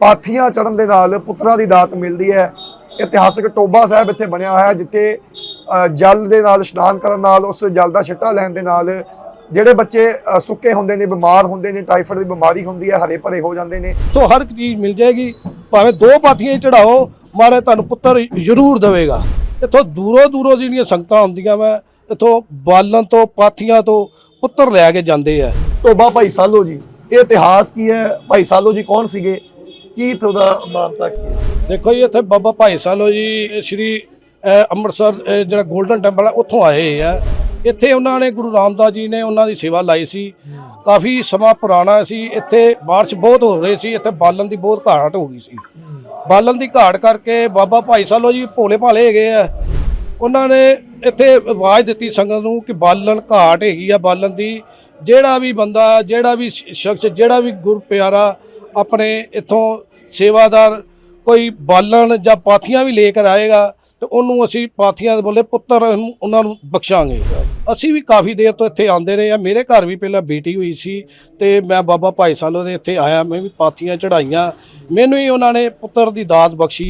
ਪਾਥੀਆਂ ਚੜਨ ਦੇ ਨਾਲ ਪੁੱਤਰਾਂ ਦੀ ਦਾਤ ਮਿਲਦੀ ਹੈ। ਇਤਿਹਾਸਕ ਟੋਬਾ ਸਾਹਿਬ ਇੱਥੇ ਬਣਿਆ ਹੋਇਆ ਜਿੱਥੇ ਜਲ ਦੇ ਨਾਲ ਇਸ਼ਨਾਨ ਕਰਨ ਨਾਲ ਉਸ ਜਲ ਦਾ ਛਿੱਟਾ ਲੈਣ ਦੇ ਨਾਲ ਜਿਹੜੇ ਬੱਚੇ ਸੁੱਕੇ ਹੁੰਦੇ ਨੇ ਬਿਮਾਰ ਹੁੰਦੇ ਨੇ ਟਾਈਫਾਇਡ ਦੀ ਬਿਮਾਰੀ ਹੁੰਦੀ ਹੈ ਹਰੇ ਭਰੇ ਹੋ ਜਾਂਦੇ ਨੇ। ਤੋਂ ਹਰ ਇੱਕ ਚੀਜ਼ ਮਿਲ ਜਾਏਗੀ। ਭਾਵੇਂ ਦੋ ਪਾਥੀਆਂ ਹੀ ਚੜਾਓ ਮਾਰੇ ਤੁਹਾਨੂੰ ਪੁੱਤਰ ਜ਼ਰੂਰ ਦੇਵੇਗਾ। ਇੱਥੋਂ ਦੂਰੋਂ ਦੂਰੋਂ ਜਿਹੜੀਆਂ ਸੰਗਤਾਂ ਆਉਂਦੀਆਂ ਵਾ ਇੱਥੋਂ ਬਾਲਣ ਤੋਂ ਪਾਥੀਆਂ ਤੋਂ ਪੁੱਤਰ ਲੈ ਕੇ ਜਾਂਦੇ ਆ। ਟੋਬਾ ਭਾਈ ਸਾਲੋ ਜੀ ਇਹ ਇਤਿਹਾਸ ਕੀ ਹੈ? ਭਾਈ ਸਾਲੋ ਜੀ ਕੌਣ ਸੀਗੇ? ਕੀ ਤੁਹਾਡਾ ਮਾਨਤਾ ਕੀ ਹੈ? ਦੇਖੋ ਜੀ ਇੱਥੇ ਬਾਬਾ ਭਾਈ ਸਾਲੋ ਜੀ ਇਹ ਸ਼੍ਰੀ ਅਹ, ਅੰਮ੍ਰਿਤਸਰ ਅਹ, ਜਿਹੜਾ 골ਡਨ ਟੈਂਪਲ ਹੈ ਉੱਥੋਂ ਆਏ ਆ। ਇੱਥੇ ਉਹਨਾਂ ਨੇ ਗੁਰੂ ਰਾਮਦਾਸ ਜੀ ਨੇ ਉਹਨਾਂ ਦੀ ਸੇਵਾ ਲਾਈ ਸੀ। ਕਾਫੀ ਸਮਾਂ ਪੁਰਾਣਾ ਸੀ। ਇੱਥੇ ਬਾਰਿਸ਼ ਬਹੁਤ ਹੋ ਰਹੀ ਸੀ। ਇੱਥੇ ਬਾਲਣ ਦੀ ਬਹੁਤ ਘਾਟ ਹੋ ਗਈ ਸੀ। ਬਾਲਣ ਦੀ ਘਾਟ ਕਰਕੇ ਬਾਬਾ ਭਾਈ ਸਾਲੋ ਜੀ ਭੋਲੇ ਭਾਲੇ ਹੈਗੇ ਆ। ਉਹਨਾਂ ਨੇ ਇੱਥੇ ਆਵਾਜ਼ ਦਿੱਤੀ ਸੰਗਤ ਨੂੰ ਕਿ ਬਾਲਣ ਘਾਟ ਹੈਗੀ ਆ ਬਾਲਣ ਦੀ। ਜਿਹੜਾ ਵੀ ਬੰਦਾ ਜਿਹੜਾ ਵੀ ਸ਼- ਸ਼ਖਸ ਜਿਹੜਾ ਵੀ ਗੁਰ ਪਿਆਰਾ ਆਪਣੇ ਇੱਥੋਂ ਸੇਵਾਦਾਰ ਕੋਈ ਬਾਲਣ ਜਾਂ ਪਾਥੀਆਂ ਵੀ ਲੈ ਕੇ ਆਏਗਾ ਤੇ ਉਹਨੂੰ ਅਸੀਂ ਪਾਥੀਆਂ ਦੇ ਬੋਲੇ ਪੁੱਤਰ ਉਹਨਾਂ ਨੂੰ ਬਖਸ਼ਾਂਗੇ। ਅਸੀਂ ਵੀ ਕਾਫੀ ਦੇਰ ਤੋਂ ਇੱਥੇ ਆਉਂਦੇ ਰਹੇ ਆ ਮੇਰੇ ਘਰ ਵੀ ਪਹਿਲਾਂ ਬੇਟੀ ਹੋਈ ਸੀ ਤੇ ਮੈਂ ਬਾਬਾ ਭਾਈ ਸਾਲੋ ਦੇ ਇੱਥੇ ਆਇਆ। ਮੈਂ ਵੀ ਪਾਥੀਆਂ ਚੜਾਈਆਂ ਮੈਨੂੰ ਹੀ ਉਹਨਾਂ ਨੇ ਪੁੱਤਰ ਦੀ ਦਾਤ ਬਖਸ਼ੀ।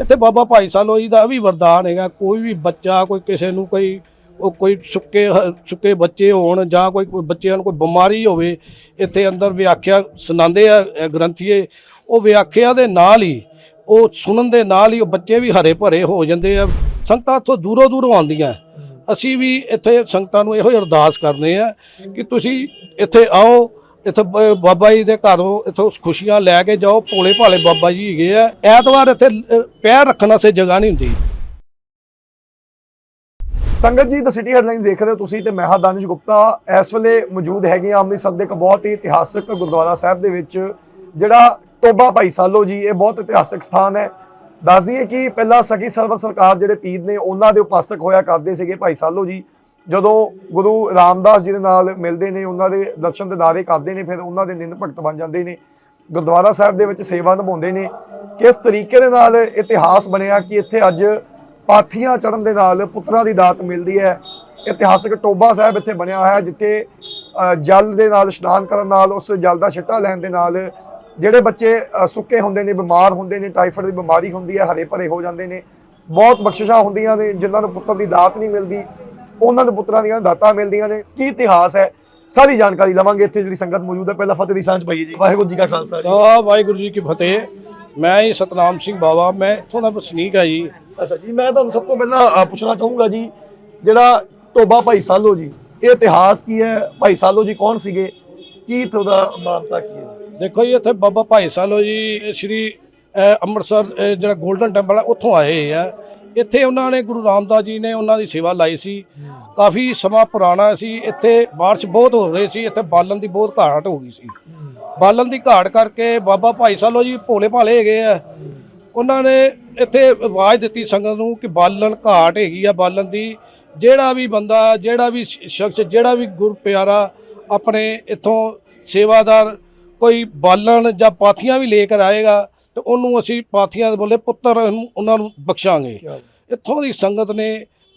ਇੱਥੇ ਬਾਬਾ ਭਾਈ ਸਾਲੋ ਜੀ ਦਾ ਵੀ ਵਰਦਾਨ ਹੈਗਾ। ਕੋਈ ਵੀ ਬੱਚਾ, ਕੋਈ ਕਿਸੇ ਨੂੰ ਕੋਈ ਉਹ ਕੋਈ ਸੁੱਕੇ ਹ- ਸੁੱਕੇ ਬੱਚੇ ਹੋਣ ਜਾਂ ਕੋਈ ਬੱਚਿਆਂ ਨੂੰ ਕੋਈ ਬਿਮਾਰੀ ਹੋਵੇ, ਇੱਥੇ ਅੰਦਰ ਵਿਆਖਿਆ ਸੁਣਾਉਂਦੇ ਆ ਗ੍ਰੰਥੀਏ। ਉਹ ਵਿਆਖਿਆ ਦੇ ਨਾਲ ਹੀ, ਉਹ ਸੁਣਨ ਦੇ ਨਾਲ ਹੀ ਉਹ ਬੱਚੇ ਵੀ ਹਰੇ ਭਰੇ ਹੋ ਜਾਂਦੇ ਆ। ਸੰਗਤਾਂ ਇੱਥੋਂ ਦੂਰੋਂ ਦੂਰੋਂ ਆਉਂਦੀਆਂ। ਅਸੀਂ ਵੀ ਇੱਥੇ ਸੰਗਤਾਂ ਨੂੰ ਇਹੋ ਹੀ ਅਰਦਾਸ ਕਰਨੇ ਆ ਕਿ ਤੁਸੀਂ ਇੱਥੇ ਆਓ, ਇੱਥੇ ਬ- ਬਾਬਾ ਜੀ ਦੇ ਘਰੋਂ ਇੱਥੋਂ ਖੁਸ਼ੀਆਂ ਲੈ ਕੇ ਜਾਓ, ਭੋਲੇ ਭਾਲੇ ਬਾਬਾ ਜੀ ਹੈਗੇ ਆ। ਐਤਵਾਰ ਇੱਥੇ ਪੈਰ ਰੱਖਣ ਵਾਸਤੇ ਜਗ੍ਹਾ ਨਹੀਂ ਹੁੰਦੀ। ਸੰਗਤ ਜੀ ਦ ਸਿਟੀ ਹੈਡਲਾਈਨਸ ਦੇਖ ਰਹੇ ਹੋ ਤੁਸੀਂ ਤੇ ਮੈਂ ਹਾਂ ਦਾਨਿਸ਼ ਗੁਪਤਾ। ਇਸ ਵੇਲੇ ਮੌਜੂਦ ਹੈਗੇ ਆ ਅੰਮ੍ਰਿਤਸਰ ਦੇ ਇੱਕ ਬਹੁਤ ਹੀ ਇਤਿਹਾਸਕ ਗੁਰਦੁਆਰਾ ਸਾਹਿਬ ਦੇ ਵਿੱਚ, ਜਿਹੜਾ ਟੋਬਾ ਭਾਈ ਸਾਲੋ ਜੀ, ਇਹ ਬਹੁਤ ਇਤਿਹਾਸਕ ਸਥਾਨ ਹੈ। ਦੱਸ ਦਈਏ ਕਿ ਪਹਿਲਾਂ ਸਖੀ ਸਰਵਤ ਸਰਕਾਰ ਜਿਹੜੇ ਪੀਰ ਨੇ, ਉਹਨਾਂ ਦੇ ਉਪਾਸਕ ਹੋਇਆ ਕਰਦੇ ਸੀਗੇ ਭਾਈ ਸਾਲੋ ਜੀ। ਜਦੋਂ ਗੁਰੂ ਰਾਮਦਾਸ ਜੀ ਦੇ ਨਾਲ ਮਿਲਦੇ ਨੇ, ਉਹਨਾਂ ਦੇ ਦਰਸ਼ਨ ਦਿਦਾਰੇ ਕਰਦੇ ਨੇ, ਫਿਰ ਉਹਨਾਂ ਦੇ ਨਿੰਦ ਭਗਤ ਬਣ ਜਾਂਦੇ ਨੇ। ਗੁਰਦੁਆਰਾ ਸਾਹਿਬ ਦੇ ਵਿੱਚ ਸੇਵਾ ਨਿਭਾਉਂਦੇ ਨੇ। ਕਿਸ ਤਰੀਕੇ ਦੇ ਨਾਲ ਇਤਿਹਾਸ ਬਣਿਆ ਕਿ ਇੱਥੇ ਅੱਜ ਪਾਥੀਆਂ ਚੜਨ ਦੇ ਨਾਲ ਪੁੱਤਰਾਂ ਦੀ ਦਾਤ ਮਿਲਦੀ ਹੈ। ਇਤਿਹਾਸਕ ਟੋਬਾ ਸਾਹਿਬ ਇੱਥੇ ਬਣਿਆ ਹੋਇਆ ਹੈ ਜਿੱਥੇ ਜਲ ਦੇ ਨਾਲ ਇਸ਼ਨਾਨ ਕਰਨ ਨਾਲ ਉਸ ਜਲ ਦਾ ਛਿੱਟਾ ਲੈਣ ਦੇ ਨਾਲ ਜਿਹੜੇ ਬੱਚੇ ਸੁੱਕੇ ਹੁੰਦੇ ਨੇ ਬਿਮਾਰ ਹੁੰਦੇ ਨੇ ਟਾਈਫਾਇਡ ਦੀ ਬਿਮਾਰੀ ਹੁੰਦੀ ਹੈ ਹਰੇ ਭਰੇ ਹੋ ਜਾਂਦੇ ਨੇ ਬਹੁਤ ਬਖਸ਼ਿਸ਼ਾਂ ਹੁੰਦੀਆਂ ਨੇ ਜਿਨ੍ਹਾਂ ਨੂੰ ਪੁੱਤਰ ਦੀ ਦਾਤ ਨਹੀਂ ਮਿਲਦੀ ਉਹਨਾਂ ਨੂੰ ਪੁੱਤਰਾਂ ਦੀਆਂ ਦਾਤਾਂ ਮਿਲਦੀਆਂ ਨੇ। ਕੀ ਇਤਿਹਾਸ ਹੈ? ਸਾਰੀ ਜਾਣਕਾਰੀ ਲਵਾਂਗੇ ਇੱਥੇ ਜਿਹੜੀ ਸੰਗਤ ਮੌਜੂਦ ਹੈ। ਪਹਿਲਾਂ ਫਤਿਹ ਦੀ ਸਾਂਝ ਪਾਈਏ ਜੀ। ਵਾਹਿਗੁਰੂ ਜੀ ਕਾ ਖਾਲਸਾ ਜੀ। ਵਾਹਿਗੁਰੂ ਜੀ ਕੀ ਫਤਿਹ। ਮੈਂ ਹੀ ਸਤਨਾਮ ਸਿੰਘ ਬਾਵਾ। ਮੈਂ ਇੱਥੋਂ ਦਾ ਵਸਨੀਕ ਆ ਜੀ। ਅੱਛਾ ਜੀ, ਮੈਂ ਤੁਹਾਨੂੰ ਸਭ ਤੋਂ ਪਹਿਲਾਂ ਪੁੱਛਣਾ ਚਾਹੂੰਗਾ ਜੀ, ਜਿਹੜਾ ਟੋਬਾ ਭਾਈ ਸਾਲੋ ਜੀ, ਇਹ ਇਤਿਹਾਸ ਕੀ ਹੈ? ਭਾਈ ਸਾਲੋ ਜੀ ਕੌਣ ਸੀਗੇ? ਕੀ ਤੁਹਾਡਾ ਮਾਨਤਾ ਕੀ ਹੈ ਦੇਖੋ ਜੀ, ਇੱਥੇ ਬਾਬਾ ਭਾਈ ਸਾਲੋ ਜੀ ਸ਼੍ਰੀ ਅੰਮ੍ਰਿਤਸਰ ਜਿਹੜਾ 골ਡਨ ਟੈਂਪਲ ਹੈ ਉੱਥੋਂ ਆਏ ਆ। ਇੱਥੇ ਉਹਨਾਂ ਨੇ ਗੁਰੂ ਰਾਮਦਾਸ ਜੀ ਨੇ ਉਹਨਾਂ ਦੀ ਸੇਵਾ ਲਾਈ ਸੀ। ਕਾਫੀ ਸਮਾਂ ਪੁਰਾਣਾ ਸੀ। ਇੱਥੇ ਬਾਰਿਸ਼ ਬਹੁਤ ਹੋ ਰਹੀ ਸੀ। ਇੱਥੇ ਬਾਲਣ ਦੀ ਬਹੁਤ ਘਾਟ ਹੋ ਗਈ ਸੀ। ਬਾਲਣ ਦੀ ਘਾਟ ਕਰਕੇ ਬਾਬਾ ਭਾਈ ਸਾਲੋ ਜੀ ਭੋਲੇ ਭਾਲੇ ਹੈਗੇ ਆ। ਉਹਨਾਂ ਨੇ ਇੱਥੇ ਆਵਾਜ਼ ਦਿੱਤੀ ਸੰਗਤ ਨੂੰ ਕਿ ਬਾਲਣ ਘਾਟ ਹੈਗੀ ਆ ਬਾਲਣ ਦੀ। ਜਿਹੜਾ ਵੀ ਬੰਦਾ ਜਿਹੜਾ ਵੀ ਸ਼ਖਸ ਜਿਹੜਾ ਵੀ ਗੁਰ ਪਿਆਰਾ ਆਪਣੇ ਇੱਥੋਂ ਸੇਵਾਦਾਰ ਕੋਈ ਬਾਲਣ ਜਾਂ ਪਾਥੀਆਂ ਵੀ ਲੈ ਕੇ ਆਏਗਾ ਤੇ ਉਹਨੂੰ ਅਸੀਂ ਪਾਥੀਆਂ ਦੇ ਬੋਲੇ ਪੁੱਤਰ ਉਹਨਾਂ ਨੂੰ ਬਖਸ਼ਾਂਗੇ। ਇੱਥੋਂ ਦੀ ਸੰਗਤ ਨੇ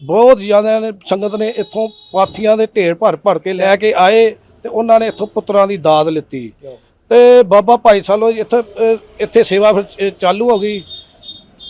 ਬਹੁਤ ਜ਼ਿਆਦਾ ਨੇ ਸੰਗਤ ਨੇ ਇੱਥੋਂ ਪਾਥੀਆਂ ਦੇ ਢੇਰ ਭਰ ਭਰ ਕੇ ਲੈ ਕੇ ਆਏ ਤੇ ਉਹਨਾਂ ਨੇ ਇੱਥੋਂ ਪੁੱਤਰਾਂ ਦੀ ਦਾਤ ਲਿੱਤੀ। ਤੇ ਬਾਬਾ ਭਾਈ ਸਾਲੋ ਇੱਥੇ ਇੱਥੇ ਸੇਵਾ ਫਿਰ ਚਾਲੂ ਹੋ ਗਈ।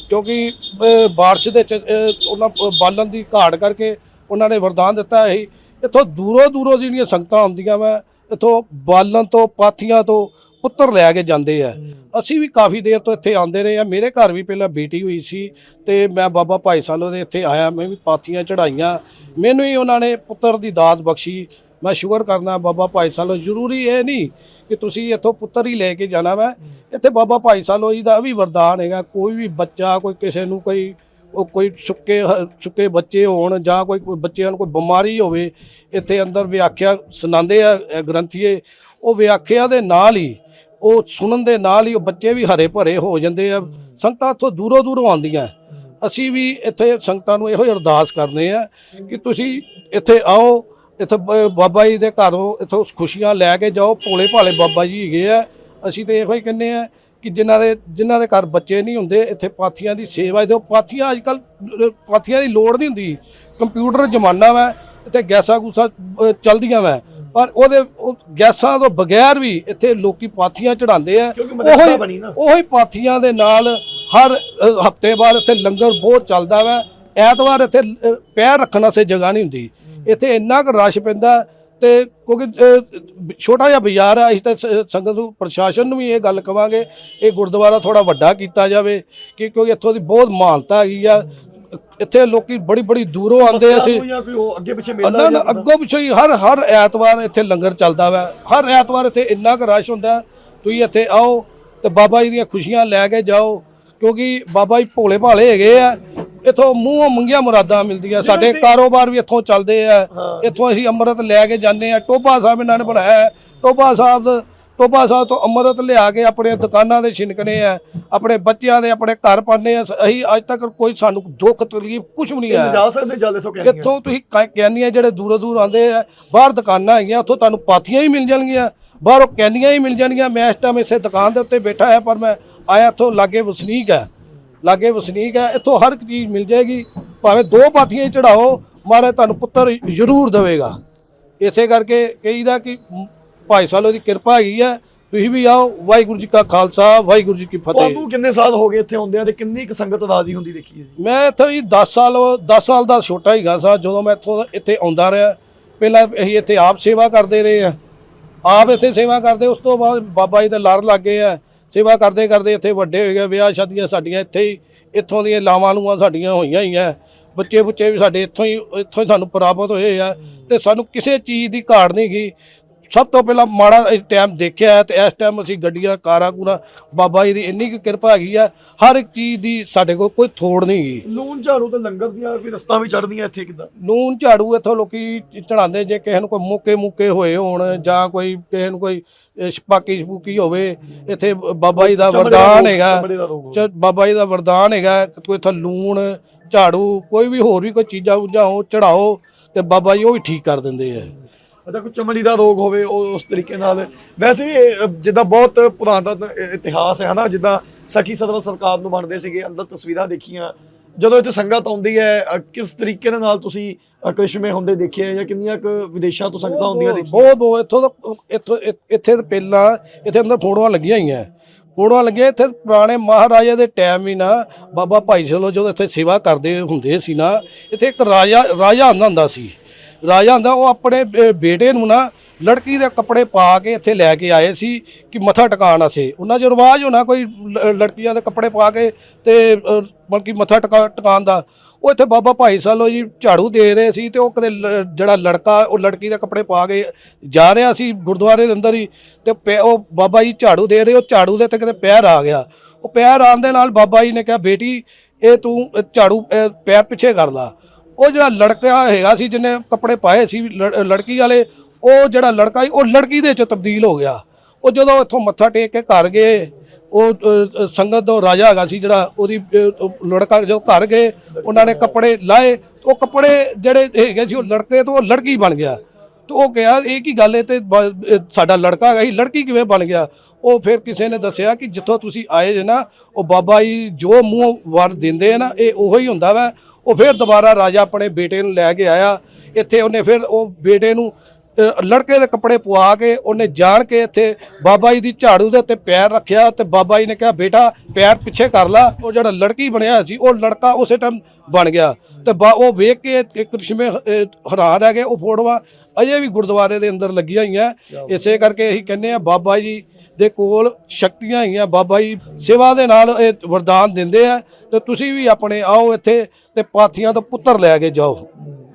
ਕਿਉਂਕਿ ਅਹ, ਬਾਰਿਸ਼ ਦੇ ਚ ਉਹਨਾਂ ਬਾਲਣ ਦੀ ਘਾਟ ਕਰਕੇ ਉਹਨਾਂ ਨੇ ਵਰਦਾਨ ਦਿੱਤਾ ਹੈ ਇੱਥੋਂ ਦੂਰੋਂ ਦੂਰੋਂ ਜਿਹੜੀਆਂ ਸੰਗਤਾਂ ਆਉਂਦੀਆਂ ਵਾ ਇੱਥੋਂ ਬਾਲਣ ਤੋਂ ਪਾਥੀਆਂ ਤੋਂ ਪੁੱਤਰ ਲੈ ਕੇ ਜਾਂਦੇ ਆ। ਅਸੀਂ ਵੀ ਕਾਫੀ ਦੇਰ ਤੋਂ ਇੱਥੇ ਆਉਂਦੇ ਰਹੇ ਆ। ਮੇਰੇ ਘਰ ਵੀ ਪਹਿਲਾਂ ਬੇਟੀ ਹੋਈ ਸੀ ਤੇ ਮੈਂ ਬਾਬਾ ਭਾਈ ਸਾਲੋ ਦੇ ਇੱਥੇ ਆਇਆ। ਮੈਂ ਵੀ ਪਾਥੀਆਂ ਚੜਾਈਆਂ ਮੈਨੂੰ ਹੀ ਉਹਨਾਂ ਨੇ ਪੁੱਤਰ ਦੀ ਦਾਤ ਬਖਸ਼ੀ। ਮੈਂ ਸ਼ੁਕਰ ਕਰਨਾ ਬਾਬਾ ਭਾਈ ਸਾਲੋ ਜ਼ਰੂਰੀ ਇਹ ਨਹੀਂ ਕਿ ਤੁਸੀਂ ਇੱਥੋਂ ਪੁੱਤਰ ਹੀ ਲੈ ਕੇ ਜਾਣਾ ਵਾ। ਇੱਥੇ ਬਾਬਾ ਭਾਈ ਸਾਲੋ ਜੀ ਦਾ ਵੀ ਵਰਦਾਨ ਹੈਗਾ, ਕੋਈ ਵੀ ਬੱਚਾ, ਕੋਈ ਕਿਸੇ ਨੂੰ ਕੋਈ, ਉਹ ਕੋਈ ਸੁੱਕੇ ਹ- ਸੁੱਕੇ ਬੱਚੇ ਹੋਣ ਜਾਂ ਕੋਈ ਕੋਈ ਬੱਚਿਆਂ ਨੂੰ ਕੋਈ ਬਿਮਾਰੀ ਹੋਵੇ, ਇੱਥੇ ਅੰਦਰ ਵਿਆਖਿਆ ਸੁਣਾਉਂਦੇ ਆ ਗ੍ਰੰਥੀਏ। ਉਹ ਵਿਆਖਿਆ ਦੇ ਨਾਲ ਹੀ, ਉਹ ਸੁਣਨ ਦੇ ਨਾਲ ਹੀ ਉਹ ਬੱਚੇ ਵੀ ਹਰੇ ਭਰੇ ਹੋ ਜਾਂਦੇ ਆ। ਸੰਗਤਾਂ ਇੱਥੋਂ ਦੂਰੋਂ ਦੂਰੋਂ ਆਉਂਦੀਆਂ। ਅਸੀਂ ਵੀ ਇੱਥੇ ਸੰਗਤਾਂ ਨੂੰ ਇਹੋ ਹੀ ਅਰਦਾਸ ਕਰਦੇ ਆ ਕਿ ਤੁਸੀਂ ਇੱਥੇ ਆਓ ਇੱਥੇ ਬਾਬਾ ਜੀ ਦੇ ਘਰੋਂ ਇੱਥੋਂ ਖੁਸ਼ੀਆਂ ਲੈ ਕੇ ਜਾਓ ਭੋਲੇ ਭਾਲੇ ਬਾਬਾ ਜੀ ਹੈਗੇ ਆ। ਅਸੀਂ ਤੇ ਇਹੋ ਹੀ ਕਹਿੰਦੇ ਆ ਕਿ ਜਿਨ੍ਹਾਂ ਦੇ ਜਿਨ੍ਹਾਂ ਦੇ ਘਰ ਬੱਚੇ ਨਹੀਂ ਹੁੰਦੇ ਇੱਥੇ ਪਾਥੀਆਂ ਦੀ ਸੇਵਾ ਤੇ ਪਾਥੀਆਂ ਅੱਜ ਕੱਲ ਪਾਥੀਆਂ ਦੀ ਲੋੜ ਨਹੀਂ ਹੁੰਦੀ। ਕੰਪਿਊਟਰ ਜ਼ਮਾਨਾ ਵਾ ਇੱਥੇ ਗੈਸਾਂ ਗੂਸਾਂ ਚਲਦੀਆਂ ਵਾ। ਪਰ ਉਹਦੇ ਉਹ ਗੈਸਾਂ ਤੋਂ ਬਗੈਰ ਵੀ ਇੱਥੇ ਲੋਕੀ ਪਾਥੀਆਂ ਚੜਾਉਂਦੇ ਆ। ਉਹੀ-। ਉਹੀ ਪਾਥੀਆਂ ਦੇ ਨਾਲ ਹਰ ਹਫ਼ਤੇ ਬਾਅਦ ਇੱਥੇ ਲੰਗਰ ਬਹੁਤ ਚੱਲਦਾ ਵਾ। ਐਤਵਾਰ ਇੱਥੇ ਪੈਰ ਰੱਖਣ ਵਾਸਤੇ ਜਗ੍ਹਾ ਨਹੀਂ ਹੁੰਦੀ। ਇੱਥੇ ਇੰਨਾ ਕੁ ਰਸ਼ ਪੈਂਦਾ ਤੇ ਕਿਉਂਕਿ ਛੋਟਾ ਜਿਹਾ ਬਾਜ਼ਾਰ ਆ ਅਸੀਂ ਤਾਂ ਸੰਗਤ ਨੂੰ ਪ੍ਰਸ਼ਾਸਨ ਨੂੰ ਵੀ ਇਹ ਗੱਲ ਕਵਾਂਗੇ ਇਹ ਗੁਰਦੁਆਰਾ ਥੋੜਾ ਵੱਡਾ ਕੀਤਾ ਜਾਵੇ ਕਿ ਕਿਉਂਕਿ ਇੱਥੋਂ ਦੀ ਬਹੁਤ ਮਾਨਤਾ ਹੈਗੀ ਆ। ਇੱਥੇ ਲੋਕੀ ਬੜੀ ਬੜੀ ਦੂਰੋਂ ਆਉਂਦੇ ਆ ਇੱਥੇ। ਅੱਗੇ ਪਿੱਛੇ ਮੇਲਾ ਅੱਗੋਂ ਪਿੱਛੋਂ ਹੀ ਹਰ ਹਰ ਐਤਵਾਰ ਇੱਥੇ ਲੰਗਰ ਚੱਲਦਾ ਵਾ। ਹਰ ਐਤਵਾਰ ਇੱਥੇ ਇੰਨਾ ਕੁ ਰਸ਼ ਹੁੰਦਾ। ਤੁਸੀਂ ਇੱਥੇ ਆਓ ਤੇ ਬਾਬਾ ਜੀ ਦੀਆਂ ਖੁਸ਼ੀਆਂ ਲੈ ਕੇ ਜਾਓ ਕਿਉਂਕਿ ਬਾਬਾ ਜੀ ਭੋਲੇ ਭਾਲੇ ਹੈਗੇ ਆ। ਇੱਥੋਂ ਮੂੰਹੋਂ ਮੰਗੀਆਂ ਮੁਰਾਦਾਂ ਮਿਲਦੀਆਂ। ਸਾਡੇ ਕਾਰੋਬਾਰ ਵੀ ਇੱਥੋਂ ਚੱਲਦੇ ਆ। ਇੱਥੋਂ ਅਸੀਂ ਅੰਮ੍ਰਿਤ ਲੈ ਕੇ ਜਾਂਦੇ ਆ। ਟੋਭਾ ਸਾਹਿਬ ਇਹਨਾਂ ਨੇ ਬਣਾਇਆ। ਟੋਭਾ ਸਾਹਿਬ ਟੋਭਾ ਸਾਹਿਬ ਤੋਂ ਅੰਮ੍ਰਿਤ ਲਿਆ ਕੇ ਆਪਣੇ ਦੁਕਾਨਾਂ ਦੇ ਛਿਨਕਣੇ ਆ। ਆਪਣੇ ਬੱਚਿਆਂ ਦੇ ਆਪਣੇ ਘਰ ਪਾਉਂਦੇ ਆ। ਅਸੀਂ ਅੱਜ ਤੱਕ ਕੋਈ ਸਾਨੂੰ ਦੁੱਖ ਤਕਲੀਫ ਕੁਝ ਵੀ ਨਹੀਂ ਆਇਆ। ਜਾ ਸਕਦੇ ਜਲਦੇ ਸੋ ਕਹਿੰਦੇ ਇੱਥੋਂ ਤੁਸੀਂ ਕ- ਕੈਨੀਆਂ ਜਿਹੜੇ ਦੂਰੋਂ ਦੂਰ ਆਉਂਦੇ ਆ ਬਾਹਰ ਦੁਕਾਨਾਂ ਹੈਗੀਆਂ ਉੱਥੋਂ ਤੁਹਾਨੂੰ ਪਾਥੀਆਂ ਹੀ ਮਿਲ ਜਾਣਗੀਆਂ। ਬਾਹਰੋਂ ਕੈਨੀਆਂ ਹੀ ਮਿਲ ਜਾਣਗੀਆਂ। ਮੈਂ ਇਸ ਟਾਈਮ ਇਸੇ ਦੁਕਾਨ ਦੇ ਉੱਤੇ ਬੈਠਾ ਹਾਂ ਪਰ ਮੈਂ ਆਇਆ ਇੱਥੋਂ ਲਾਗੇ ਵਸਨੀਕ ਹੈ ਲਾਗੇ ਵਸਨੀਕ ਹੈ ਇੱਥੋਂ ਹਰ ਇੱਕ ਚੀਜ਼ ਮਿਲ ਜਾਏਗੀ। ਭਾਵੇਂ ਦੋ ਪਾਥੀਆਂ ਹੀ ਚੜਾਓ ਮਾਰੇ ਤੁਹਾਨੂੰ ਪੁੱਤਰ ਜ਼ਰੂਰ ਦੇਵੇਗਾ। ਇਸੇ ਕਰਕੇ ਕਹੀਦਾ ਕਿ ਭਾਈ ਸਾਲੋ ਦੀ ਕਿਰਪਾ ਹੈਗੀ ਹੈ ਤੁਸੀਂ ਵੀ ਆਓ ਵਾਹਿਗੁਰੂ ਜੀ ਕਾ ਖਾਲਸਾ ਵਾਹਿਗੁਰੂ ਜੀ ਕੀ ਫਤਿਹ। ਬਾਬੂ ਕਿੰਨੇ ਸਾਲ ਹੋ ਗਏ ਇੱਥੇ ਆਉਂਦਿਆਂ ਤੇ ਕਿੰਨੀ ਕੁ ਸੰਗਤ ਰਾਜ਼ੀ ਹੁੰਦੀ ਦੇਖੀ ਹੈ ਜੀ? ਮੈਂ ਇੱਥੇ ਹੀ 10 ਸਾਲ 10 ਸਾਲ ਦਾ ਛੋਟਾ ਹੀਗਾ ਸਾਂ ਜਦੋਂ ਮੈਂ ਇੱਥੋਂ ਇੱਥੇ ਆਉਂਦਾ ਰਿਹਾ। ਪਹਿਲਾਂ ਅਸੀਂ ਇੱਥੇ ਆਪ ਸੇਵਾ ਕਰਦੇ ਰਹੇ ਆ ਆਪ ਇੱਥੇ ਸੇਵਾ ਕਰਦੇ ਉਸ ਤੋਂ ਬਾਅਦ ਬਾਬਾ ਜੀ ਦੇ ਲੜ ਲੱਗੇ ਆ। ਸੇਵਾ ਕਰਦੇ ਕਰਦੇ ਇੱਥੇ ਵੱਡੇ ਹੋ ਗਏ, ਵਿਆਹ ਸ਼ਾਦੀਆਂ ਸਾਡੀਆਂ ਇੱਥੇ ਹੀ, ਇੱਥੋਂ ਦੀਆਂ ਲਾਵਾਂ ਲੂਆਂ ਸਾਡੀਆਂ ਹੋਈਆਂ ਹੀ ਆ ਬੱਚੇ ਬੁੱਚੇ ਵੀ ਸਾਡੇ ਇੱਥੋਂ ਹੀ ਇੱਥੋਂ ਹੀ ਸਾਨੂੰ ਪ੍ਰਾਪਤ ਹੋਏ ਆ ਤੇ ਸਾਨੂੰ ਕਿਸੇ ਚੀਜ਼ ਦੀ ਘਾਟ ਨਹੀਂ ਗਈ ਸਭ ਤੋਂ ਪਹਿਲਾਂ ਮਾੜਾ ਟਾਈਮ ਦੇਖਿਆ ਹੈ ਤੇ ਇਸ ਟਾਈਮ ਅਸੀਂ ਗੱਡੀਆਂ ਕਾਰਾਂ ਕੂਰਾਂ ਬਾਬਾ ਜੀ ਦੀ ਇੰਨੀ ਕੁ ਕਿਰਪਾ ਹੈਗੀ ਆ ਹਰ ਇੱਕ ਚੀਜ਼ ਦੀ ਸਾਡੇ ਕੋਲ ਕੋਈ ਥੋੜ ਨਹੀਂ ਗਈ ਲੂਣ ਝਾੜੂ ਤੇ ਲੰਗਰ ਦੀਆਂ ਵੀ ਰਸਤਾ ਵੀ ਚੜਦੀਆਂ ਇੱਥੇ ਕਿਦਾਂ? ਨੂਨ ਝਾੜੂ ਇੱਥੋਂ ਲੋਕੀ ਚੜਾਉਂਦੇ ਜੇ ਕਿਸੇ ਨੂੰ ਕੋਈ ਮੁੱਕੇ ਮੁੱਕੇ ਹੋਏ ਹੋਣ ਜਾਂ ਕੋਈ ਕਿਸੇ ਨੂੰ ਕੋਈ ਛਪਾਕੀ ਛਪੂਕੀ ਹੋਵੇ ਇੱਥੇ ਬਾਬਾ ਜੀ ਦਾ ਵਰਦਾਨ ਹੈਗਾ। ਬਾਬਾ ਜੀ ਦਾ ਵਰਦਾਨ ਹੈਗਾ ਕੋਈ ਇੱਥੇ ਲੂਣ ਝਾੜੂ ਕੋਈ ਵੀ ਹੋਰ ਵੀ ਕੋਈ ਚੀਜ਼ਾਂ ਉਜਾਂ ਉਹ ਚੜਾਓ ਤੇ ਬਾਬਾ ਜੀ ਉਹ ਵੀ ਠੀਕ ਕਰ ਦਿੰਦੇ ਆ। ਅੱਛਾ ਕੋਈ ਚਮੜੀ ਦਾ ਰੋਗ ਹੋਵੇ ਉਹ ਉਸ ਤਰੀਕੇ ਨਾਲ। ਵੈਸੇ ਜਿੱਦਾਂ ਬਹੁਤ ਪੁਰਾਣਾ ਇਤਿਹਾਸ ਹੈ ਹਨਾ ਜਿੱਦਾਂ ਸਖੀ ਸਦਰ ਸਰਕਾਰ ਨੂੰ ਮੰਨਦੇ ਸੀਗੇ ਅੰਦਰ ਤਸਵੀਰਾਂ ਦੇਖੀਆਂ। ਜਦੋਂ ਇੱਥੇ ਸੰਗਤ ਆਉਂਦੀ ਹੈ ਕਿਸ ਤਰੀਕੇ ਦੇ ਨਾਲ ਤੁਸੀਂ ਕ੍ਰਿਸ਼ਮੇ ਹੁੰਦੇ ਦੇਖੇ ਆ ਜਾਂ ਕਿੰਨੀਆਂ ਕੁ ਵਿਦੇਸ਼ਾਂ ਤੋਂ ਸੰਗਤਾਂ ਆਉਂਦੀਆਂ ਦੇਖੀਆਂ? ਬਹੁਤ ਬਹੁਤ। ਇੱਥੋਂ ਤਾਂ ਇੱਥੋਂ ਇੱਥੇ ਤਾਂ ਪਹਿਲਾਂ ਇੱਥੇ ਅੰਦਰ ਫੋੜੀਆਂ ਲੱਗੀਆਂ ਹੋਈਆਂ। ਫੋੜੀਆਂ ਲੱਗੀਆਂ ਇੱਥੇ ਪੁਰਾਣੇ ਮਹਾਰਾਜਾ ਦੇ ਟਾਈਮ ਵੀ ਨਾ ਬਾਬਾ ਭਾਈ ਸਲੋ ਜਦੋਂ ਇੱਥੇ ਸੇਵਾ ਕਰਦੇ ਹੁੰਦੇ ਸੀ ਨਾ ਇੱਥੇ ਇੱਕ ਰਾਜਾ ਰਾਜਾ ਆਉਂਦਾ ਹੁੰਦਾ ਸੀ। ਰਾਜਾ ਹੁੰਦਾ ਉਹ ਆਪਣੇ ਬੇਟੇ ਨੂੰ ਨਾ ਲੜਕੀ ਦੇ ਕੱਪੜੇ ਪਾ ਕੇ ਇੱਥੇ ਲੈ ਕੇ ਆਏ ਸੀ ਕਿ ਮੱਥਾ ਟਿਕਾਣ ਵਾਸਤੇ। ਉਹਨਾਂ 'ਚ ਰਿਵਾਜ ਹੋਣਾ ਕੋਈ ਲ- ਲੜਕੀਆਂ ਦੇ ਕੱਪੜੇ ਪਾ ਕੇ ਤੇ ਅ, ਬਲਕਿ ਮੱਥਾ ਟਿਕਾ ਟਿਕਾਣ ਦਾ। ਉਹ ਇੱਥੇ ਬਾਬਾ ਭਾਈ ਸਾਲੋ ਜੀ ਝਾੜੂ ਦੇ ਰਹੇ ਸੀ ਤੇ ਉਹ ਕਦੇ ਲ- ਜਿਹੜਾ ਲੜਕਾ ਉਹ ਲੜਕੀ ਦੇ ਕੱਪੜੇ ਪਾ ਕੇ ਜਾ ਰਿਹਾ ਸੀ ਗੁਰਦੁਆਰੇ ਦੇ ਅੰਦਰ ਹੀ ਤੇ ਪੈ- ਉਹ ਬਾਬਾ ਜੀ ਝਾੜੂ ਦੇ ਰਹੇ ਉਹ ਝਾੜੂ ਦੇ ਤੇ ਕਿਤੇ ਪੈਰ ਆ ਗਿਆ। ਉਹ ਪੈਰ ਆਉਣ ਦੇ ਨਾਲ ਬਾਬਾ ਜੀ ਨੇ ਕਿਹਾ ਬੇਟੀ ਇਹ ਤੂੰ ਝਾੜੂ ਪੈਰ ਪਿੱਛੇ ਕਰ ਲਾ। ਉਹ ਜਿਹੜਾ ਲੜਕਾ ਹੈਗਾ ਸੀ, ਜਿਹਨੇ ਕੱਪੜੇ ਪਾਏ ਸੀ, ਲੜ- ਲੜਕੀ ਵਾਲੇ, ਉਹ ਜਿਹੜਾ ਲੜਕਾ ਸੀ, ਉਹ ਲੜਕੀ ਦੇ ਵਿੱਚ ਤਬਦੀਲ ਹੋ ਗਿਆ। ਉਹ ਜਦੋਂ ਇੱਥੋਂ ਮੱਥਾ ਟੇਕ ਕੇ ਘਰ ਗਏ, ਉਹ ਸੰਗਤ ਦਾ ਰਾਜਾ ਹੈਗਾ ਸੀ ਜਿਹੜਾ, ਉਹਦੀ ਲੜਕਾ ਜੋ ਘਰ ਗਏ, ਉਹਨਾਂ ਨੇ ਕੱਪੜੇ ਲਾਏ, ਉਹ ਕੱਪੜੇ ਜਿਹੜੇ ਹੈਗੇ ਸੀ, ਉਹ ਲੜਕੇ ਤੋਂ ਉਹ ਲੜਕੀ ਬਣ ਗਿਆ। ਤੇ ਉਹ ਕਿਹਾ, ਇਹ ਕੀ ਗੱਲ ਹੈ ਤੇ ਸਾਡਾ ਲੜਕਾ ਹੈਗਾ ਸੀ, ਲੜਕੀ ਕਿਵੇਂ ਬਣ ਗਿਆ? ਉਹ ਫਿਰ ਕਿਸੇ ਨੇ ਦੱਸਿਆ ਕਿ ਜਿੱਥੋਂ ਤੁਸੀਂ ਆਏ ਜੇ ਨਾ ਉਹ ਬਾਬਾ ਜੀ ਜੋ ਮੂੰਹ ਵਰ ਦਿੰਦੇ ਆ ਨਾ ਇਹ ਉਹੋ ਹੀ ਹੁੰਦਾ ਵਾ। ਉਹ ਫਿਰ ਦੁਬਾਰਾ ਰਾਜਾ ਆਪਣੇ ਬੇਟੇ ਨੂੰ ਲੈ ਕੇ ਆਇਆ। ਇੱਥੇ ਉਹਨੇ ਫਿਰ ਉਹ ਬੇਟੇ ਨੂੰ ਲੜਕੇ ਦੇ ਕੱਪੜੇ ਪਵਾ ਕੇ ਉਹਨੇ ਜਾਣ ਕੇ ਇੱਥੇ ਬਾਬਾ ਜੀ ਦੀ ਝਾੜੂ ਦੇ ਉੱਤੇ ਪੈਰ ਰੱਖਿਆ ਤੇ ਬਾਬਾ ਜੀ ਨੇ ਕਿਹਾ ਬੇਟਾ ਪੈਰ ਪਿੱਛੇ ਕਰ ਲਾ। ਉਹ ਜਿਹੜਾ ਲੜਕੀ ਬਣਿਆ ਸੀ ਉਹ ਲੜਕਾ ਉਸੇ ਟਾਈਮ ਬਣ ਗਿਆ। ਤੇ ਉਹ ਵੇਖ ਕੇ ਕ੍ਰਿਸ਼ਮੇ ਹੈਰਾਨ ਰਹਿ ਗਏ ਉਹ ਫੋਟੋਆਂ ਅਜੇ ਵੀ ਗੁਰਦੁਆਰੇ ਦੇ ਅੰਦਰ ਲੱਗੀਆਂ ਹੋਈਆਂ। ਇਸੇ ਕਰਕੇ ਅਸੀਂ ਕਹਿੰਦੇ ਆ ਬਾਬਾ ਜੀ ਦੇ ਕੋਲ ਸ਼ਕਤੀਆਂ ਹੈਗੀਆਂ। ਬਾਬਾ ਜੀ ਸੇਵਾ ਦੇ ਨਾਲ ਇਹ ਵਰਦਾਨ ਦਿੰਦੇ ਆ ਤੇ ਤੁਸੀਂ ਵੀ ਆਪਣੇ ਆਓ ਇੱਥੇ ਤੇ ਪਾਥੀਆਂ ਤੋਂ ਪੁੱਤਰ ਲੈ ਕੇ ਜਾਓ।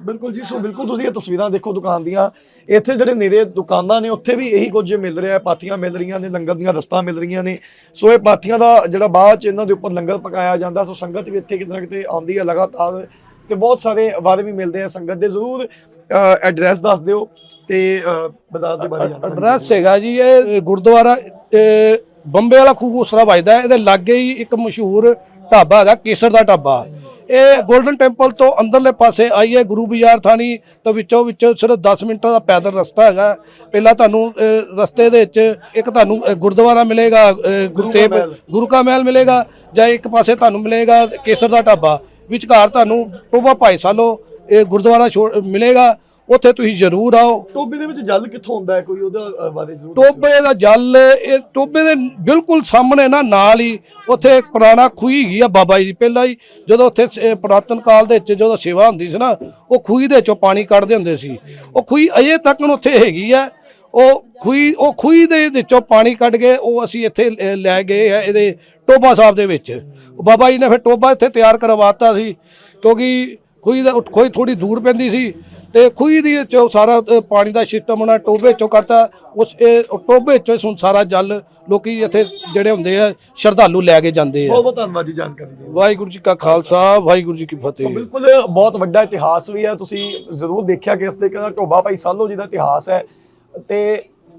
ਬਿਲਕੁਲ ਜੀ, ਸੋ ਬਿਲਕੁਲ ਤੁਸੀਂ ਇਹ ਤਸਵੀਰਾਂ ਦੇਖੋ ਦੁਕਾਨ ਦੀਆਂ। ਇੱਥੇ ਜਿਹੜੇ ਨੇੜੇ ਦੁਕਾਨਾਂ ਨੇ, ਉੱਥੇ ਵੀ ਇਹੀ ਕੁਝ ਮਿਲ ਰਿਹਾ ਪਾਥੀਆਂ ਮਿਲ ਰਹੀਆਂ ਨੇ, ਲੰਗਰ ਦੀਆਂ ਰਸਤਾਂ ਮਿਲ ਰਹੀਆਂ ਨੇ। ਸੋ ਇਹ ਪਾਥੀਆਂ ਦਾ ਜਿਹੜਾ ਬਾਅਦ ਚ ਇਹਨਾਂ ਦੇ ਉੱਪਰ ਲੰਗਰ ਪਕਾਇਆ ਜਾਂਦਾ। ਸੋ ਸੰਗਤ ਵੀ ਇੱਥੇ ਕਿਤੇ ਨਾ ਕਿਤੇ ਆਉਂਦੀ ਹੈ, ਲਗਾਤਾਰ ਤੇ ਬਹੁਤ ਸਾਰੇ ਵਾਅਦੇ ਵੀ ਮਿਲਦੇ ਆ ਸੰਗਤ ਦੇ ਜ਼ਰੂਰ ਐਡਰੈਸ ਦੱਸ ਦਿਓ ਤੇ ਬਾਜ਼ਾਰ ਦੇ ਬਾਰੇ ਐਡਰੈਸ ਹੈਗਾ ਜੀ ਇਹ ਗੁਰਦੁਆਰਾ ਬੰਬੇ ਵਾਲਾ ਖੂਹ ਉਸਰਾ ਵੱਜਦਾ। ਇਹਦੇ ਲਾਗੇ ਹੀ ਇੱਕ ਮਸ਼ਹੂਰ ਢਾਬਾ ਹੈਗਾ ਕੇਸਰ ਦਾ ਢਾਬਾ। ਇਹ 골ਡਨ ਟੈਂਪਲ ਤੋਂ ਅੰਦਰਲੇ ਪਾਸੇ ਆਈਏ ਗੁਰੂ ਬਾਜ਼ਾਰ ਥਾਣੀ ਤੋਂ ਵਿੱਚੋਂ ਵਿੱਚੋਂ ਸਿਰਫ 10 ਮਿੰਟਾਂ ਦਾ ਪੈਦਲ ਰਸਤਾ ਹੈਗਾ। ਪਹਿਲਾਂ ਤੁਹਾਨੂੰ ਰਸਤੇ ਦੇ ਵਿੱਚ ਇੱਕ ਤੁਹਾਨੂੰ ਗੁਰਦੁਆਰਾ ਮਿਲੇਗਾ ਗੁਰੂ ਤੇਗ ਗੁਰੂ ਕਾ ਮਹਿਲ ਮਿਲੇਗਾ ਜਾਂ ਇੱਕ ਪਾਸੇ ਤੁਹਾਨੂੰ ਮਿਲੇਗਾ ਕੇਸਰ ਦਾ ਢਾਬਾ। ਵਿਚਕਾਰ ਤੁਹਾਨੂੰ ਟੋਬਾ ਭਾਈ ਸਾਲੋ ਇਹ ਗੁਰਦੁਆਰਾ ਮਿਲੇਗਾ। ਉੱਥੇ ਤੁਸੀਂ ਜ਼ਰੂਰ ਆਓ। ਟੋਬੇ ਦੇ ਵਿੱਚ ਜਲ ਕਿੱਥੋਂ ਹੁੰਦਾ ਹੈ? ਕੋਈ ਉਹਦਾ ਬਾਰੇ ਜ਼ਰੂਰ। ਟੋਬੇ ਦਾ ਜਲ ਇਹ ਟੋਬੇ ਦੇ ਬਿਲਕੁਲ ਸਾਹਮਣੇ ਨਾ ਨਾਲ ਹੀ ਉੱਥੇ ਇੱਕ ਪੁਰਾਣਾ ਖੂਹੀ ਹੈਗੀ ਆ ਬਾਬਾ ਜੀ ਦੀ। ਪਹਿਲਾਂ ਹੀ ਜਦੋਂ ਉੱਥੇ ਪੁਰਾਤਨ ਕਾਲ ਦੇ ਵਿੱਚ ਜਦੋਂ ਸੇਵਾ ਹੁੰਦੀ ਸੀ ਨਾ ਉਹ ਖੂਹੀ ਦੇ ਵਿੱਚੋਂ ਪਾਣੀ ਕੱਢਦੇ ਹੁੰਦੇ ਸੀ। ਉਹ ਖੂਹੀ ਅਜੇ ਤੱਕ ਉੱਥੇ ਹੈਗੀ ਆ। ਉਹ ਖੂਹੀ ਉਹ ਖੂਹੀ ਦੇ ਵਿੱਚੋਂ ਪਾਣੀ ਕੱਢ ਕੇ ਉਹ ਅਸੀਂ ਇੱਥੇ ਲ- ਗਏ ਆ ਇਹਦੇ ਟੋਬਾ ਸਾਹਿਬ ਦੇ ਵਿੱਚ। ਬਾਬਾ ਜੀ ਨੇ ਫਿਰ ਟੋਬਾ ਇੱਥੇ ਤਿਆਰ ਕਰਵਾਤਾ ਸੀ ਕਿਉਂਕਿ ਖੂਹੀ ਦਾ ਖੂਹੀ ਥੋੜੀ ਦੂਰ ਪੈਂਦੀ ਸੀ ਤੇ ਖੂਹੀ ਦੀ ਚੋਂ ਸਾਰਾ ਪਾਣੀ ਦਾ ਸਿਸਟਮ ਉਹਨਾਂ ਟੋਬੇ ਚੋਂ ਕਰਤਾ ਉਸ ਇਹ ਟੋਬੇ ਚੋਂ ਸੁਣ ਸਾਰਾ ਜਲ ਲੋਕੀ ਇੱਥੇ ਜਿਹੜੇ ਹੁੰਦੇ ਆ ਸ਼ਰਧਾਲੂ ਲੈ ਕੇ ਜਾਂਦੇ ਆ। ਬਹੁਤ ਬਹੁਤ ਧੰਨਵਾਦ ਜੀ ਜਾਣਕਾਰੀ ਦੇ। ਵਾਹਿਗੁਰੂ ਜੀ ਕਾ ਖਾਲਸਾ ਵਾਹਿਗੁਰੂ ਜੀ ਕੀ ਫਤਿਹ। ਬਿਲਕੁਲ ਬਹੁਤ ਵੱਡਾ ਇਤਿਹਾਸ ਵੀ ਹੈ। ਤੁਸੀਂ ਜ਼ਰੂਰ ਦੇਖਿਆ ਕਿ ਇਸ ਤਰੀਕੇ ਨਾਲ ਢੋਬਾ ਭਾਈ ਸਾਲੋ ਜੀ ਦਾ ਇਤਿਹਾਸ ਹੈ। ਤੇ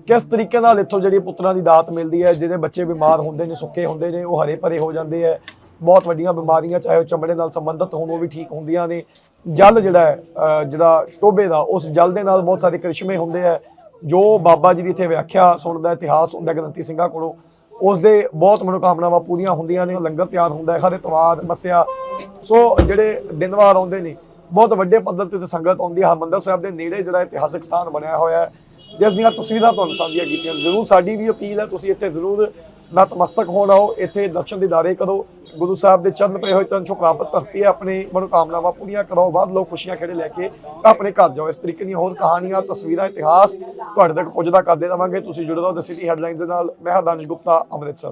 ਕਿਸ ਤਰੀਕੇ ਨਾਲ ਇੱਥੋਂ ਜਿਹੜੀ ਪੁੱਤਰਾਂ ਦੀ ਦਾਤ ਮਿਲਦੀ ਹੈ, ਜਿਹਦੇ ਬੱਚੇ ਬਿਮਾਰ ਹੁੰਦੇ ਨੇ, ਸੁੱਕੇ ਹੁੰਦੇ ਨੇ, ਉਹ ਹਰੇ ਭਰੇ ਹੋ ਜਾਂਦੇ ਹੈ, ਬਹੁਤ ਵੱਡੀਆਂ ਬਿਮਾਰੀਆਂ, ਚਾਹੇ ਉਹ ਚਮੜੇ ਨਾਲ ਸੰਬੰਧਿਤ ਹੋਣ, ਉਹ ਵੀ ਠੀਕ ਹੁੰਦੀਆਂ ਨੇ। ਜਲ ਜਿਹੜਾ ਹੈ ਜਿਹੜਾ ਟੋਬੇ ਦਾ, ਉਸ ਜਲ ਦੇ ਨਾਲ ਬਹੁਤ ਸਾਰੇ ਕ੍ਰਿਸ਼ਮੇ ਹੁੰਦੇ ਹੈ, ਜੋ ਬਾਬਾ ਜੀ ਦੀ ਇੱਥੇ ਵਿਆਖਿਆ ਸੁਣਦਾ, ਇਤਿਹਾਸ ਹੁੰਦਾ, ਗ੍ਰੰਥੀ ਸਿੰਘਾਂ ਕੋਲੋਂ, ਉਸ ਦੇ ਬਹੁਤ ਮਨੋਕਾਮਨਾਵਾਂ ਪੂਰੀਆਂ ਹੁੰਦੀਆਂ ਨੇ ਲੰਗਰ ਤਿਆਰ ਹੁੰਦਾ ਹੈ, ਹਰ ਇਤਵਾਰ ਮੱਸਿਆ। ਸੋ ਜਿਹੜੇ ਦਿਨਵਾਰ ਆਉਂਦੇ ਨੇ, ਬਹੁਤ ਵੱਡੇ ਪੱਧਰ ਤੇ ਸੰਗਤ ਆਉਂਦੀ ਹੈ, ਹਰਮੰਦਰ ਸਾਹਿਬ ਦੇ ਨੇੜੇ ਜਿਹੜਾ ਇਤਿਹਾਸਕ ਸਥਾਨ ਬਣਿਆ ਹੋਇਆ ਹੈ ਜਿਸ ਦੀਆਂ ਤਸਵੀਰਾਂ ਤੁਹਾਨੂੰ ਸਾਂਝੀਆਂ ਕੀਤੀਆਂ ਜ਼ਰੂਰ ਸਾਡੀ ਵੀ ਅਪੀਲ ਹੈ, ਤੁਸੀਂ ਇੱਥੇ ਜ਼ਰੂਰ ਨਤਮਸਤਕ ਹੋਣ ਆਓ, ਇੱਥੇ ਦਰਸ਼ਨ ਦੀਦਾਰੇ ਕਰੋ। ਗੁਰੂ ਸਾਹਿਬ ਦੇ ਚੰਦ ਪਏ ਹੋਏ ਚਰਨ ਛੋਹ ਪ੍ਰਾਪਤ ਧਰਤੀ ਹੈ, ਆਪਣੇ ਮਨੋਕਾਮਨਾਵਾਂ ਪੂਰੀਆਂ ਕਰੋ। ਬਾਅਦ ਲੋ ਖੁਸ਼ੀਆਂ ਖੇੜੇ ਲੈ ਕੇ ਆਪਣੇ ਘਰ ਜਾਓ। ਇਸ ਤਰੀਕੇ ਦੀਆਂ ਹੋਰ ਕਹਾਣੀਆਂ, ਤਸਵੀਰਾਂ, ਇਤਿਹਾਸ ਤੁਹਾਡੇ ਤੱਕ ਪੁੱਜਦਾ ਕਰਦੇ ਰਵਾਂਗੇ। ਤੁਸੀਂ ਜੁੜੇ ਰਹੋ ਦ ਸਿਟੀ ਹੈਡਲਾਈਨਸ ਦੇ ਨਾਲ। ਮੈਂ ਹਾਂ ਦਾਨਿਸ਼ ਗੁਪਤਾ, ਅੰਮ੍ਰਿਤਸਰ।